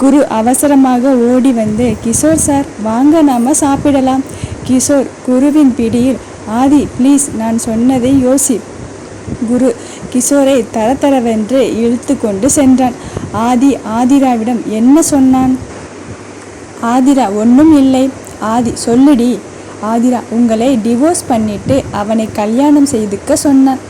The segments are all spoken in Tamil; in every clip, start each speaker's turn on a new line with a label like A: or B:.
A: குரு அவசரமாக ஓடி வந்து கிஷோர் சார் வாங்க நாம சாப்பிடலாம். கிஷோர் குருவின் பிடியில். ஆதி ப்ளீஸ் நான் சொன்னதை யோசி குரு கிஷோரை தரதரவென்று இழுத்து கொண்டு சென்றான். ஆதி ஆதிராவிடம் என்ன சொன்னான்? ஆதிரா ஒன்றும் இல்லை. ஆதி சொல்லுடி. ஆதிரா உங்களை டிவோர்ஸ் பண்ணிட்டு அவனை கல்யாணம் செய்துக்க சொன்னான்.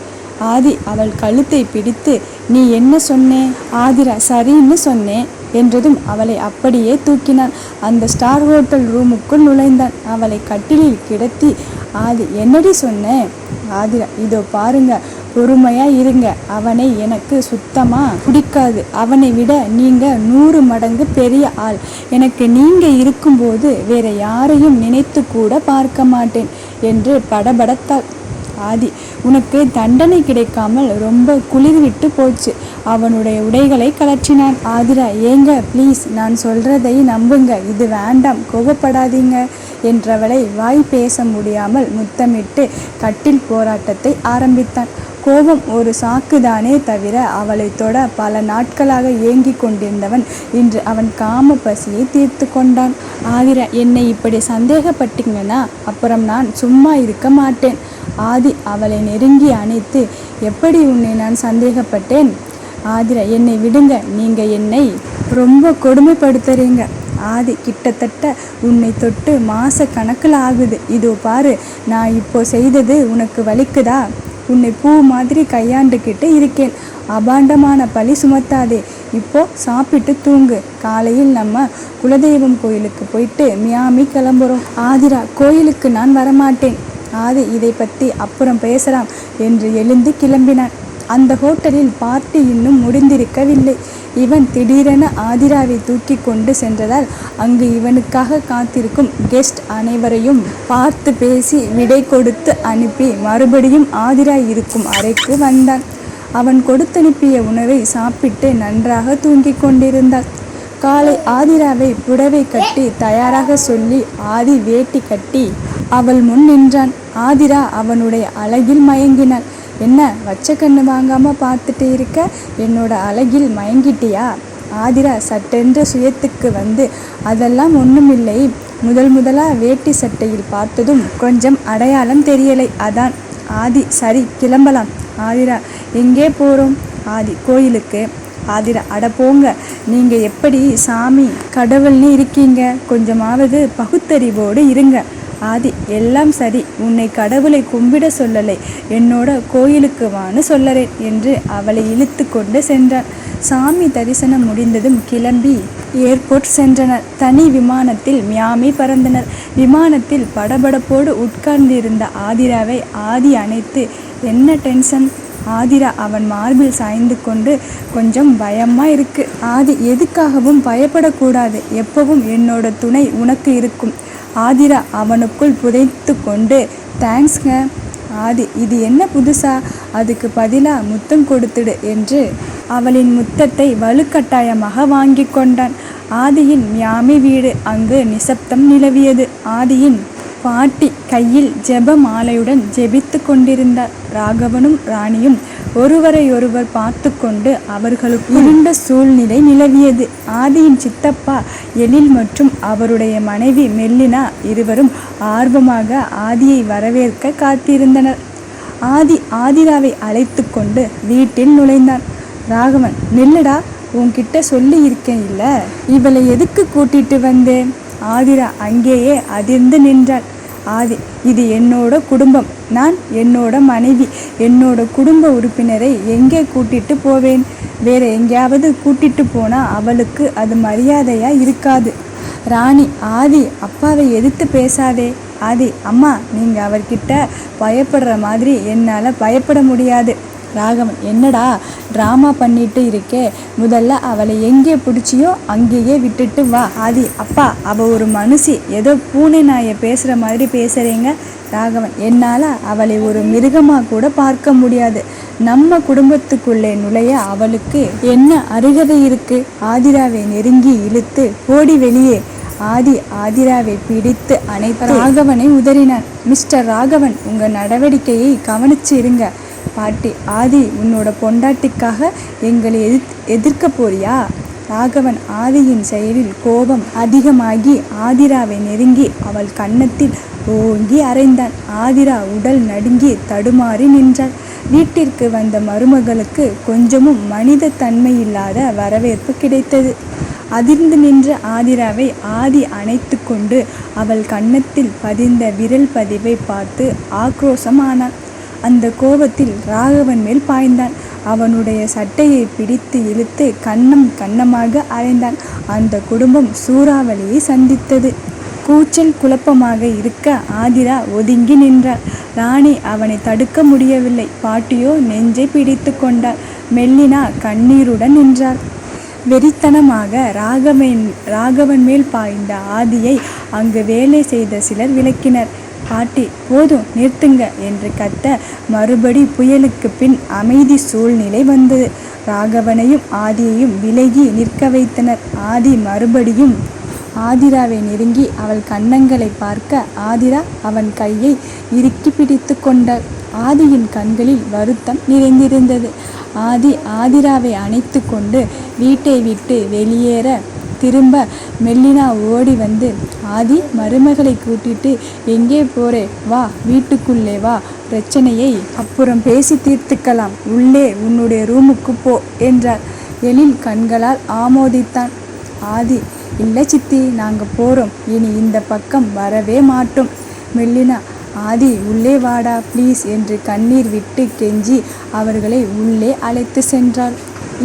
A: ஆதி அவள் கழுத்தை பிடித்து நீ என்ன சொன்னே? ஆதிரா சரின்னு சொன்னேன் என்றதும் அவளை அப்படியே தூக்கினான். அந்த ஸ்டார் ஹோட்டல் ரூமுக்குள் நுழைந்தான். அவளை கட்டிலில் கிடத்தி ஆதி என்னடி சொன்னேன் ஆதிரா இதோ பாருங்க பொறுமையா இருங்க. அவனை எனக்கு சுத்தமா பிடிக்காது. அவனை விட நீங்க நூறு மடங்கு பெரிய ஆள். எனக்கு நீங்க இருக்கும்போது வேற யாரையும் நினைத்து கூட பார்க்க மாட்டேன் என்று படபடத்தாள். ஆதி. உனக்கு தண்டனை கிடைக்காமல் ரொம்ப குளிர் விட்டு போச்சு. அவனுடைய உடைகளை கலற்றினான் ஆதிரா ஏங்க ப்ளீஸ் நான் சொல்றதை நம்புங்க. இது வேண்டாம் கோபப்படாதீங்க என்றவளை வாய் பேச முடியாமல் முத்தமிட்டு கட்டில் போராட்டத்தை ஆரம்பித்தான். கோபம் ஒரு சாக்குதானே தவிர அவளை தொட பல நாட்களாக ஏங்கிக் கொண்டிருந்தவன் இன்று அவன் காம பசியை தீர்த்து கொண்டான். ஆதிரா என்னை இப்படி சந்தேகப்பட்டீங்கன்னா அப்புறம் நான் சும்மா இருக்க மாட்டேன். ஆதி அவளை நெருங்கி அணைத்து எப்படி உன்னை நான் சந்தேகப்பட்டேன்? ஆதிரா என்னை விடுங்க நீங்க என்னை ரொம்ப கொடுமைப்படுத்துறீங்க. ஆதி கிட்டத்தட்ட உன்னை தொட்டு மாச கணக்கில் ஆகுது. இதோ பாரு நான் இப்போ செய்தது உனக்கு வலிக்குதா? உன்னை பூ மாதிரி கையாண்டுக்கிட்டு இருக்கேன். அபாண்டமான பழி சுமத்தாதே. இப்போ சாப்பிட்டு தூங்கு. காலையில் நம்ம குலதெய்வம் கோயிலுக்கு போயிட்டு மியாமி கிளம்புறோம். ஆதிரா கோயிலுக்கு நான் வரமாட்டேன். ஆதி இதை பற்றி அப்புறம் பேசலாம் என்று எழுந்து கிளம்பினான். அந்த ஹோட்டலில் பார்ட்டி இன்னும் முடிந்திருக்கவில்லை. இவன் திடீரென ஆதிராவை தூக்கி கொண்டு சென்றதால் அங்கு இவனுக்காக காத்திருக்கும் கெஸ்ட் அனைவரையும் பார்த்து பேசி விடை கொடுத்து அனுப்பி மறுபடியும் ஆதிரா இருக்கும் அறைக்கு வந்தான். அவன் கொடுத்தனுப்பிய உணவை சாப்பிட்டு நன்றாக தூங்கிக் கொண்டிருந்தாள். காலை ஆதிராவை புடவை கட்டி தயாராக சொல்லி ஆதி வேட்டி கட்டி அவள் முன் நின்றான். ஆதிரா அவனுடைய அழகில் மயங்கினாள். என்ன வச்ச கண்ணு வாங்காம பார்த்துட்டு இருக்க? என்னோட அழகில் மயங்கிட்டியா? ஆதிரா சட்டென்ற சுயத்துக்கு வந்து அதெல்லாம் ஒன்றுமில்லை முதல் முதலாக வேட்டி சட்டையில் பார்த்ததும் கொஞ்சம் அடையாளம் தெரியலை. அதான் ஆதி சரி கிளம்பலாம். ஆதிரா எங்கே போகிறோம் ஆதி கோயிலுக்கு. ஆதிரா அட போங்க. நீங்கள் எப்படி சாமி கடவுள்னு இருக்கீங்க? கொஞ்சமாவது பகுத்தறிவோடு இருங்க. ஆதி எல்லாம் சரி உன்னை கடவுளை கும்பிட சொல்லலை. என்னோட கோயிலுக்கு வான்னு சொல்லறேன் என்று அவளை இழுத்து கொண்டு சென்றான். சாமி தரிசனம் முடிந்ததும் கிளம்பி ஏர்போர்ட் சென்றனர். தனி விமானத்தில் மியாமி பறந்தனர். விமானத்தில் படபடப்போடு உட்கார்ந்திருந்த ஆதிராவை ஆதி அணைத்து என்ன டென்ஷன் ஆதிரா அவன் மார்பில் சாய்ந்து கொண்டு கொஞ்சம் பயமாக இருக்கு. ஆதி எதுக்காகவும் பயப்படக்கூடாது. எப்பவும் என்னோட துணை உனக்கு இருக்கும். ஆதிரா அவனுக்குள் புதைத்து கொண்டு தேங்க்ஸ்ங்க ஆதி இது என்ன புதுசா? அதுக்கு பதிலாக முத்தம் கொடுத்துடு என்று அவளின் முத்தத்தை வலுக்கட்டாயமாக வாங்கி கொண்டான். ஆதியின் மியாமி வீடு அங்கு நிசப்தம் நிலவியது. ஆதியின் பாட்டி கையில் ஜெப மாலையுடன் ஜெபித்து கொண்டிருந்தார். ராகவனும் ராணியும் ஒருவரையொருவர் பார்த்து கொண்டு அவர்களுக்கு இருண்ட சூழ்நிலை நிலவியது. ஆதியின் சித்தப்பா எழில் மற்றும் அவருடைய மனைவி மெல்லினா இருவரும் ஆர்வமாக ஆதியை வரவேற்க காத்திருந்தனர். ஆதி ஆதிராவை அழைத்து கொண்டு வீட்டில் நுழைந்தான். ராகவன் நில்லடா உன்கிட்ட சொல்லி இருக்கேன் இல்ல. இவளை எதுக்கு கூட்டிட்டு வந்தேன் ஆதிரா அங்கேயே அதிர்ந்து நின்றாள். ஆதி. இது என்னோட குடும்பம். நான் என்னோட மனைவி. என்னோட குடும்ப உறுப்பினரை எங்கே கூட்டிட்டு போவேன்? வேற எங்கேயாவது கூட்டிட்டு போனா அவளுக்கு அது மரியாதையா இருக்காது. ராணி ஆதி அப்பாவை எதிர்த்து பேசாதே. ஆதி அம்மா நீங்கள் அவர்கிட்ட பயப்படுற மாதிரி என்னால் பயப்பட முடியாது. ராகவன் என்னடா ட்ராமா பண்ணிட்டு இருக்கே? முதல்ல அவளை எங்கே பிடிச்சியோ அங்கேயே விட்டுட்டு வா. ஆதி அப்பா அவ ஒரு மனுஷி. ஏதோ பூனை நாயை பேசுகிற மாதிரி பேசுகிறீங்க ராகவன் என்னால் அவளை ஒரு மிருகமாக கூட பார்க்க முடியாது. நம்ம குடும்பத்துக்குள்ளே நுழைய அவளுக்கு என்ன அருகதை இருக்குது ஆதிராவை நெருங்கி இழுத்து ஓடி வெளியே. ஆதி ஆதிராவை பிடித்து அனைத்து ராகவனை உதறினான். மிஸ்டர் ராகவன் உங்கள் நடவடிக்கையை கவனிச்சு இருங்க பாட்டி ஆதி உன்னோட பொண்டாட்டிக்காக எங்களை எதிர் எதிர்க்க போறியா? ராகவன் ஆதியின் செயலில் கோபம் அதிகமாகி ஆதிராவை நெருங்கி அவள் கன்னத்தில் ஓங்கி அரைந்தான் ஆதிரா உடல் நடுங்கி தடுமாறி நின்றாள். வீட்டிற்கு வந்த மருமகளுக்கு கொஞ்சமும் மனித தன்மையில்லாத வரவேற்பு கிடைத்தது. அதிர்ந்து நின்ற ஆதிராவை ஆதி அணைத்து கொண்டு அவள் கன்னத்தில் பதிந்த விரல் பதிவை பார்த்து ஆக்ரோஷமானான் அந்த கோபத்தில் ராகவன் மேல் பாய்ந்தான். அவனுடைய சட்டையை பிடித்து இழுத்து கன்னம் கன்னமாக அறைந்தான் அந்த குடும்பம் சூறாவளியை சந்தித்தது. கூச்சல் குழப்பமாக இருக்க ஆதிரா ஒதுங்கி நின்றாள். ராணி அவனை தடுக்க முடியவில்லை. பாட்டியோ நெஞ்சை பிடித்து கொண்டாள். மெல்லினா கண்ணீருடன் நின்றாள். வெறித்தனமாக ராகவன் ராகவன் மேல் பாய்ந்த ஆதியை அங்கு வேலை செய்த சிலர் விளக்கினர். பாட்டி போதும் நிறுத்துங்க என்று கத்த மறுபடி புயலுக்கு பின் அமைதி சூழ்நிலை வந்தது. ராகவனையும் ஆதியையும் விலகி நிற்க வைத்தனர். ஆதி மறுபடியும் ஆதிராவை நெருங்கி அவள் கன்னங்களை பார்க்க ஆதிரா அவன் கையை இறுக்கி பிடித்து கொண்டாள். ஆதியின் கண்களில் வருத்தம் நிறைந்திருந்தது. ஆதி ஆதிராவை அணைத்து கொண்டு வீட்டை விட்டு வெளியேற திரும்ப மெல்லினா ஓடி வந்து ஆதி மருமகளை கூட்டிட்டு எங்கே போறே? வா வீட்டுக்குள்ளே வா. பிரச்சனையை அப்புறம் பேசி தீர்த்துக்கலாம். உள்ளே உன்னுடைய ரூமுக்கு போ என்றார் எழில் கண்களால் ஆமோதித்தான். ஆதி இல்லை சித்தி நாங்கள் போகிறோம் இனி இந்த பக்கம் வரவே மாட்டோம். மெல்லினா ஆதி உள்ளே வாடா ப்ளீஸ் என்று கண்ணீர் விட்டு கெஞ்சி அவர்களை உள்ளே அழைத்து சென்றாள்.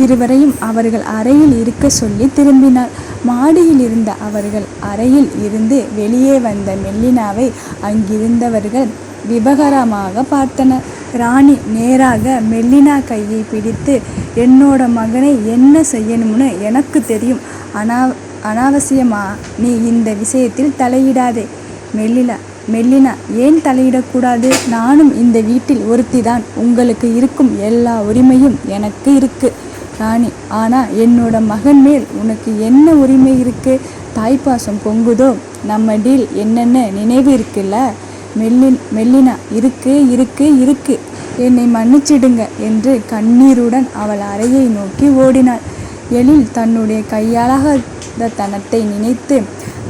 A: இருவரையும் அவர்கள் அறையில் இருக்க சொல்லி திரும்பினாள். மாடியில் இருந்த அவர்கள் அறையில் இருந்து வெளியே வந்த மெல்லினாவை அங்கிருந்தவர்கள் விபகரமாக பார்த்தனர். ராணி நேராக மெல்லினா கையை பிடித்து என்னோட மகனை என்ன செய்யணும்னு எனக்கு தெரியும். அனா அனாவசியமா? நீ இந்த விஷயத்தில் தலையிடாதே. மெல்லினா மெல்லினா ஏன் தலையிடக்கூடாது? நானும் இந்த வீட்டில் ஒருத்திதான். உங்களுக்கு இருக்கும் எல்லா உரிமையும் எனக்கு இருக்குது ராணி. ஆனால் என்னோட மகன் மேல் உனக்கு என்ன உரிமை இருக்கு? தாய்ப்பாசம் பொங்குதோ? நம்ம டீல் என்னென்ன நினைவு இருக்குல்ல? மெல்லின் மெல்லினா இருக்கு இருக்கு இருக்கு. என்னை மன்னிச்சிடுங்க என்று கண்ணீருடன் அவள் அறையை நோக்கி ஓடினாள். எழில் தன்னுடைய கையாளாத தனத்தை நினைத்து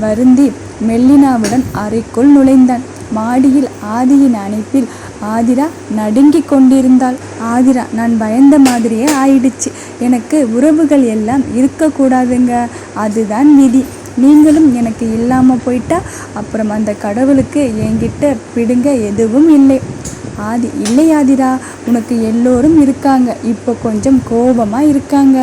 A: வருந்தி மெல்லினாவுடன் அறைக்குள் நுழைந்தான். மாடியில் ஆதியின் அணைப்பில் ஆதிரா நடுங்கி கொண்டிருந்தாள். ஆதிரா நான் பயந்த மாதிரியே ஆயிடுச்சு. எனக்கு உறவுகள் எல்லாம் இருக்கக்கூடாதுங்க அதுதான் விதி. நீங்களும் எனக்கு இல்லாமல் போயிட்டா அப்புறம் அந்த கடவுளுக்கு என்கிட்ட பிடுங்க எதுவும் இல்லை. ஆதி இல்லை ஆதிரா உனக்கு எல்லோரும் இருக்காங்க. இப்போ கொஞ்சம் கோபமாக இருக்காங்க.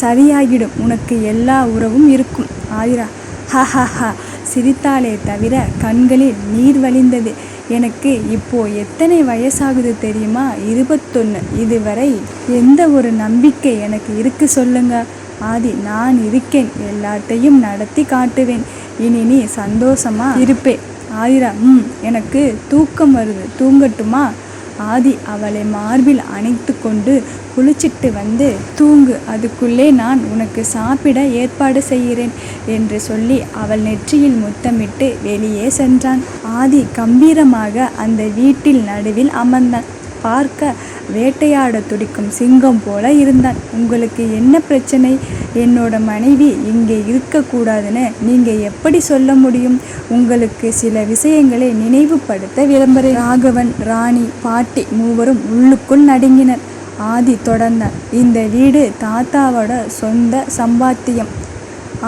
A: சரியாகிடும். உனக்கு எல்லா உறவும் இருக்கும். ஆதிரா ஹஹஹா சிரித்தாலே தவிர கண்களில் நீர் வழிந்தது. எனக்கு இப்போ எத்தனை வயசாகுது தெரியுமா? இருபத்தொன்று இதுவரை எந்த ஒரு நம்பிக்கை எனக்கு இருக்கு சொல்லுங்க. ஆதி நான் இருக்கேன். எல்லாத்தையும் நடத்தி காட்டுவேன். இனி நீ சந்தோஷமா இருப்பேன் ஆதிரா ம் எனக்கு தூக்கம் வருது. தூங்கட்டுமா? ஆதி அவளை மார்பில் அணைத்து கொண்டு குளிச்சிட்டு வந்து தூங்கு அதுக்குள்ளே நான் உனக்கு சாப்பிட ஏற்பாடு செய்கிறேன் என்று சொல்லி அவள் நெற்றியில் முத்தமிட்டு வெளியே சென்றான். ஆதி கம்பீரமாக அந்த வீட்டில் நடுவில் அமர்ந்தான். பார்க்க வேட்டையாட துடிக்கும் சிங்கம் போல இருந்தான். உங்களுக்கு என்ன பிரச்சனை? என்னோட மனைவி இங்கே இருக்கக்கூடாதுன்னு நீங்கள் எப்படி சொல்ல முடியும்? உங்களுக்கு சில விஷயங்களை நினைவுபடுத்த விளம்பர ராகவன் ராணி பாட்டி மூவரும் உள்ளுக்குள் நடுங்கினர். ஆதி தொடர்ந்தார். இந்த வீடு தாத்தாவோட சொந்த சம்பாத்தியம்.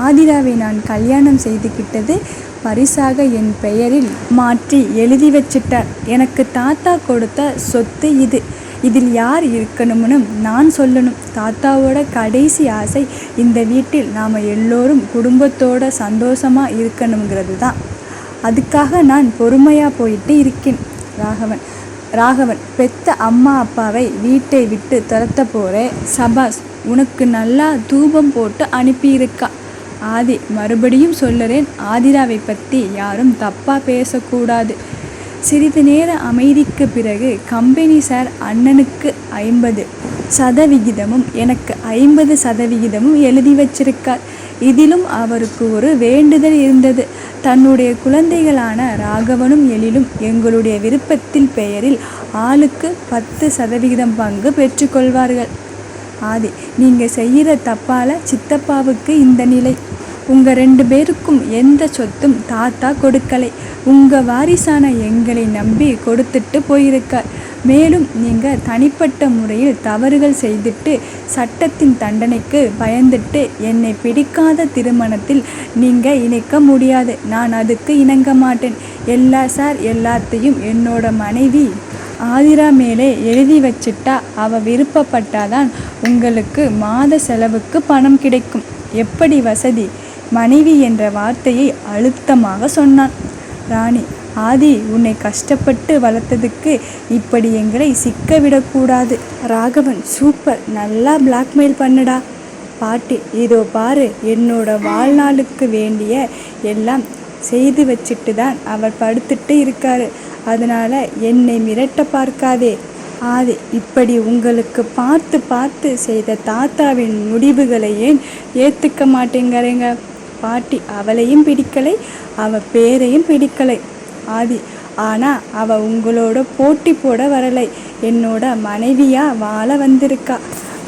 A: ஆதிராவை நான் கல்யாணம் செய்துக்கிட்டது பரிசாக என் பெயரில் மாற்றி எழுதி வச்சிட்டார். எனக்கு தாத்தா கொடுத்த சொத்து இது. இதில் யார் இருக்கணும்னு நான் சொல்லணும். தாத்தாவோட கடைசி ஆசை இந்த வீட்டில் நாம் எல்லோரும் குடும்பத்தோட சந்தோஷமாக இருக்கணுங்கிறது தான் அதுக்காக நான் பொறுமையாக போயிட்டு இருக்கேன் ராகவன். ராகவன் பெத்த அம்மா அப்பாவை வீட்டை விட்டு துரத்த போகிற சபாஸ் உனக்கு நல்லா தூபம் போட்டு அனுப்பியிருக்கா. ஆதி மறுபடியும் சொல்லுறேன் ஆதிராவை பற்றி யாரும் தப்பாக பேசக்கூடாது. சிறிது நேர அமைதிக்கு பிறகு கம்பெனி சார் அண்ணனுக்கு ஐம்பது சதவிகிதமும் எனக்கு ஐம்பது சதவிகிதமும் எழுதி வச்சிருக்கார். இதிலும் அவருக்கு ஒரு வேண்டுதல் இருந்தது. தன்னுடைய குழந்தைகளான ராகவனும் எழிலும் எங்களுடைய விருப்பத்தில் பெயரில் ஆளுக்கு பத்து சதவிகிதம் பங்கு பெற்றுக்கொள்வார்கள். ஆதி. நீங்கள் செய்கிற தப்பால் சித்தப்பாவுக்கு இந்த நிலை. உங்கள் ரெண்டு பேருக்கும் எந்த சொத்தும் தாத்தா கொடுக்கலை. உங்கள் வாரிசான எங்களை நம்பி கொடுத்துட்டு போயிருக்கார். மேலும் நீங்கள் தனிப்பட்ட முறையில் தவறுகள் செய்துட்டு சட்டத்தின் தண்டனைக்கு பயந்துட்டு என்னை பிடிக்காத திருமணத்தில் நீங்கள் இணைக்க முடியாது. நான் அதுக்கு இணங்க மாட்டேன். எல்லா சார் எல்லாத்தையும் என்னோட மனைவி ஆதிரா மேலே எழுதி வச்சிட்டா அவ விருப்பப்பட்டாதான் உங்களுக்கு மாத செலவுக்கு பணம் கிடைக்கும். எப்படி வசதி? மனைவி என்ற வார்த்தையை அழுத்தமாக சொன்னான். ராணி ஆதி உன்னை கஷ்டப்பட்டு வளர்த்ததுக்கு இப்படி எங்களை சிக்க விடக்கூடாது. ராகவன் சூப்பர் நல்லா பிளாக்மெயில் பண்ணுடா. பாட்டி இதோ பாரு என்னோட வாழ்நாளுக்கு வேண்டிய எல்லாம் செய்து வச்சுட்டு தான் அவர் படுத்துட்டு இருக்காரு. அதனால் என்னை மிரட்ட பார்க்காதே. ஆதி இப்படி உங்களுக்கு பார்த்து பார்த்து செய்த தாத்தாவின் முடிவுகளை ஏன் ஏற்றுக்க மாட்டேங்கிறீங்க? பாட்டி அவளையும் பிடிக்கலை அவ பேரையும் பிடிக்கலை. ஆதி ஆனால் அவ உங்களோட போட்டி போட வரலை. என்னோட மனைவியாக வாழ வந்திருக்கா.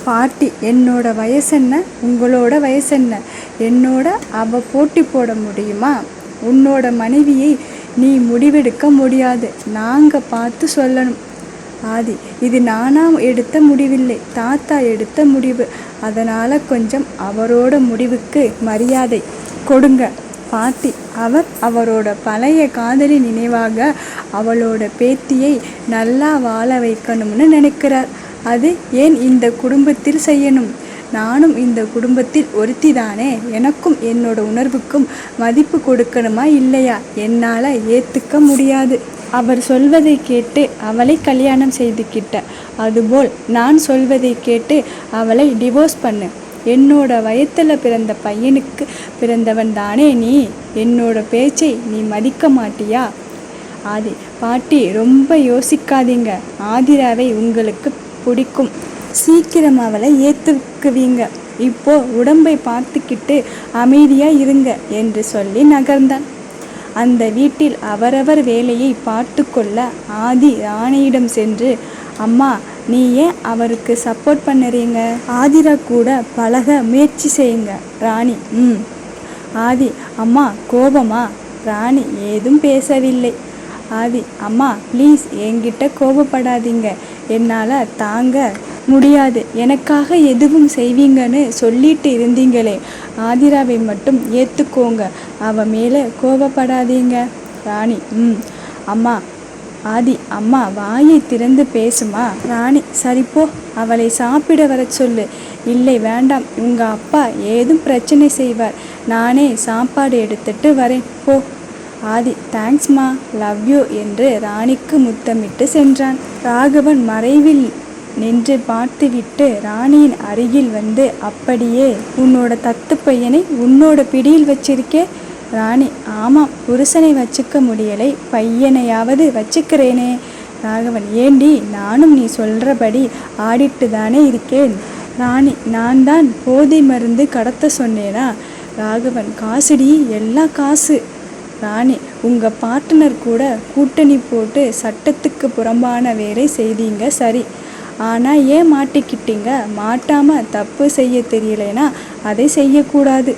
A: பாட்டி என்னோட வயசென்ன? உங்களோட வயசென்ன? என்னோட அவ போட்டி போட முடியுமா? உன்னோட மனைவியை நீ முடிவெடுக்க முடியாது. நாங்கள் பார்த்து சொல்லணும். ஆதி இது நானா எடுத்த முடிவில்லை. தாத்தா எடுத்த முடிவு. அதனால் கொஞ்சம் அவரோட முடிவுக்கு மரியாதை கொடுங்க. பாட்டி அவர் அவரோட பழைய காதலி நினைவாக அவளோட பேத்தியை நல்லா வாழ வைக்கணும்னு நினைக்கிறார். அது ஏன் இந்த குடும்பத்தில் செய்யணும்? நானும் இந்த குடும்பத்தில் ஒருத்தி தானே எனக்கும் என்னோட உணர்வுக்கும் மதிப்பு கொடுக்கணுமா இல்லையா? என்னால் ஏற்றுக்க முடியாது. அவர் சொல்வதை கேட்டு அவளை கல்யாணம் செய்துக்கிட்ட அதுபோல் நான் சொல்வதை கேட்டு அவளை டிவோர்ஸ் பண்ணு. என்னோட வயத்தில் பிறந்த பையனுக்கு பிறந்தவன் தானே நீ? என்னோட பேச்சை நீ மதிக்க மாட்டியா? ஆதி பாட்டி ரொம்ப யோசிக்காதீங்க. ஆதிராவை உங்களுக்கு பிடிக்கும். சீக்கிரம் அவளை ஏற்றுக்குவீங்க இப்போ உடம்பை பார்த்துக்கிட்டு அமைதியாக இருங்க என்று சொல்லி நகர்ந்தான். அந்த வீட்டில் அவரவர் வேலையை பார்த்து கொள்ள ஆதி ராணியிடம் சென்று அம்மா நீ ஏன் அவருக்கு சப்போர்ட் பண்ணுறீங்க? ஆதிரா கூட பழக முயற்சி செய்யுங்க ராணி. ம். ஆதி அம்மா கோபமா? ராணி ஏதும் பேசவில்லை. ஆதி அம்மா ப்ளீஸ் என்கிட்ட கோபப்படாதீங்க. என்னால் தாங்க முடியாது. எனக்காக எதுவும் செய்வீங்கன்னு சொல்லிட்டு இருந்தீங்களே. ஆதிராவை மட்டும் ஏற்றுக்கோங்க அவ மேலே கோபப்படாதீங்க. ராணி ம் அம்மா ஆதி அம்மா வாயை திறந்து பேசுமா? ராணி சரிப்போ அவளை சாப்பிட வர சொல்லு. இல்லை வேண்டாம். உங்க அப்பா ஏதும் பிரச்சனை செய்வார். நானே சாப்பாடு எடுத்துட்டு வரேன். போ. ஆதி தேங்க்ஸ்மா லவ் யூ என்று ராணிக்கு முத்தமிட்டு சென்றான். ராகவன் மறைவில் நின்று பார்த்துவிட்டு ராணியின் அருகில் வந்து அப்படியே உன்னோட தத்து பையனை உன்னோட பிடியில் வச்சிருக்கே. ராணி ஆமாம் புருஷனை வச்சுக்க முடியலை பையனையாவது வச்சுக்கிறேனே. ராகவன் ஏண்டி நானும் நீ சொல்றபடி ஆடிட்டு தானே இருக்கேன். ராணி நான் தான் போதை மருந்து கடத்த சொன்னேனா? ராகவன் காசுடி எல்லாம் காசு. ராணி உங்கள் பார்ட்னர் கூட கூட்டணி போட்டு சட்டத்துக்கு புறம்பான வேலை செய்தீங்க சரி. ஆனால் ஏன் மாட்டிக்கிட்டீங்க? மாட்டாமல் தப்பு செய்ய தெரியலைன்னா அதை செய்யக்கூடாது.